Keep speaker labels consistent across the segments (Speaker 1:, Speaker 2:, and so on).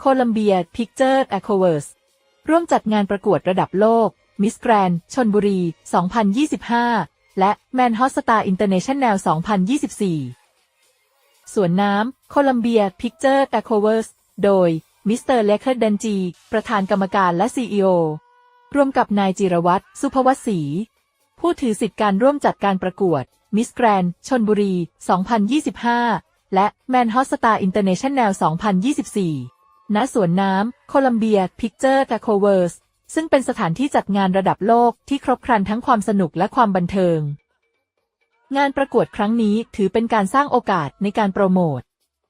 Speaker 1: โคลัมเบียพิกเจอร์แอคโคเวอร์สร่วมจัดงานประกวดระดับโลก มิสแกรนชนบุรี 2025 และแมนฮอสตาอินเตอร์เนชั่นแนล 2024 สวนน้ำโคลัมเบียพิกเจอร์แอคโคเวอร์สโดยมิสเตอร์เลคเคอร์เดนจี ประธานกรรมการและซีอีโอรวมกับนายจิรวัตรสุภวสีผู้ถือสิทธิ์การร่วมจัดการประกวด มิสแกรนชนบุรี 2025 และแมนฮอสตาอินเตอร์เนชั่นแนล 2024 ณสวนน้ำ Columbia Picture Awards ซึ่งเป็นสถานที่จัดงานระดับโลกที่ครบครันทั้งความสนุกและความบันเทิง งานประกวดครั้งนี้ถือเป็นการสร้างโอกาสในการโปรโมท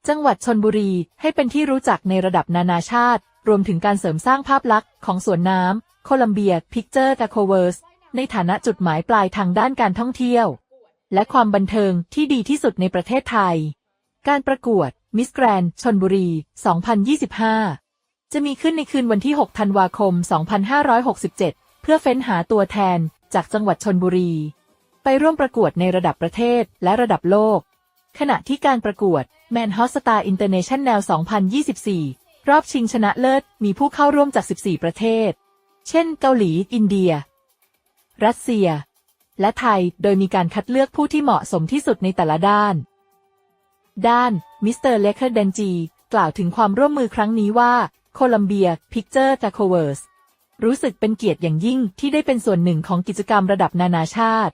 Speaker 1: จังหวัดชนบุรีให้เป็นที่รู้จักในระดับนานาชาติ รวมถึงการเสริมสร้างภาพลักษณ์ของสวนน้ำโคลัมเบีย Picture Awards ในฐานะจุดหมายปลายทางด้านการท่องเที่ยว และความบันเทิงที่ดีที่สุดในประเทศไทย การประกวด Miss Grand ชนบุรี 2025 จะมีขึ้นในคืนวันที่ 6 ธันวาคม 2567 เพื่อเฟ้นหาตัวแทนจากจังหวัดชนบุรี ไปร่วมประกวดในระดับประเทศและระดับโลก ขณะที่การประกวด Manchester International 2024 รอบชิงชนะเลิศ มีผู้เข้าร่วมจาก 14 ประเทศ เช่น เกาหลี อินเดีย รัสเซีย และไทย โดยมีการคัดเลือกผู้ที่เหมาะสมที่สุดในแต่ละด้าน ด้าน มิสเตอร์เลคเคอร์เดนจี กล่าวถึงความร่วมมือครั้งนี้ว่าโคลัมเบีย Picture Awards รู้สึกเป็นเกียรติอย่างยิ่งที่ได้เป็นส่วนหนึ่งของกิจกรรมระดับนานาชาติ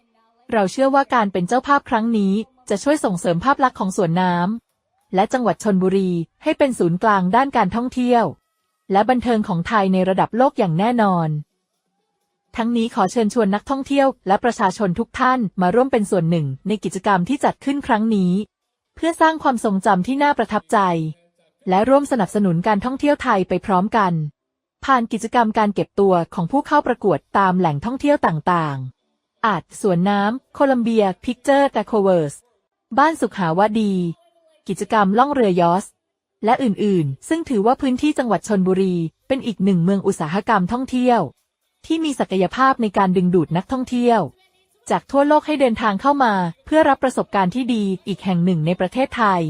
Speaker 1: เราเชื่อว่าการเป็นเจ้าภาพครั้งนี้ จะช่วยส่งเสริมภาพลักษณ์ของสวนน้ำและจังหวัดชนบุรีให้เป็นศูนย์กลางด้านการท่องเที่ยว และบันเทิงของไทยในระดับโลกอย่างแน่นอน ทั้งนี้ขอเชิญชวนนักท่องเที่ยว และประชาชนทุกท่านมาร่วมเป็นส่วนหนึ่งในกิจกรรมที่จัดขึ้นครั้งนี้ เพื่อสร้างความทรงจำที่น่าประทับใจ และร่วมสนับสนุนการท่องเที่ยวไทยไปพร้อมกัน ผ่านกิจกรรมการเก็บตัวของผู้เข้าประกวดตามแหล่งท่องเที่ยวต่างๆ อาจสวนน้ำโคลัมเบีย Picture Awards บ้านสุขหาวดี กิจกรรมล่องเรือยอสและอื่นๆ ซึ่งถือว่าพื้นที่จังหวัดชนบุรี เป็นอีกหนึ่งเมืองอุตสาหกรรมท่องเที่ยว ที่มีศักยภาพในการดึงดูดนักท่องเที่ยว จากทั่วโลกให้เดินทางเข้ามา เพื่อรับประสบการณ์ที่ดีอีกแห่งหนึ่งในประเทศไทย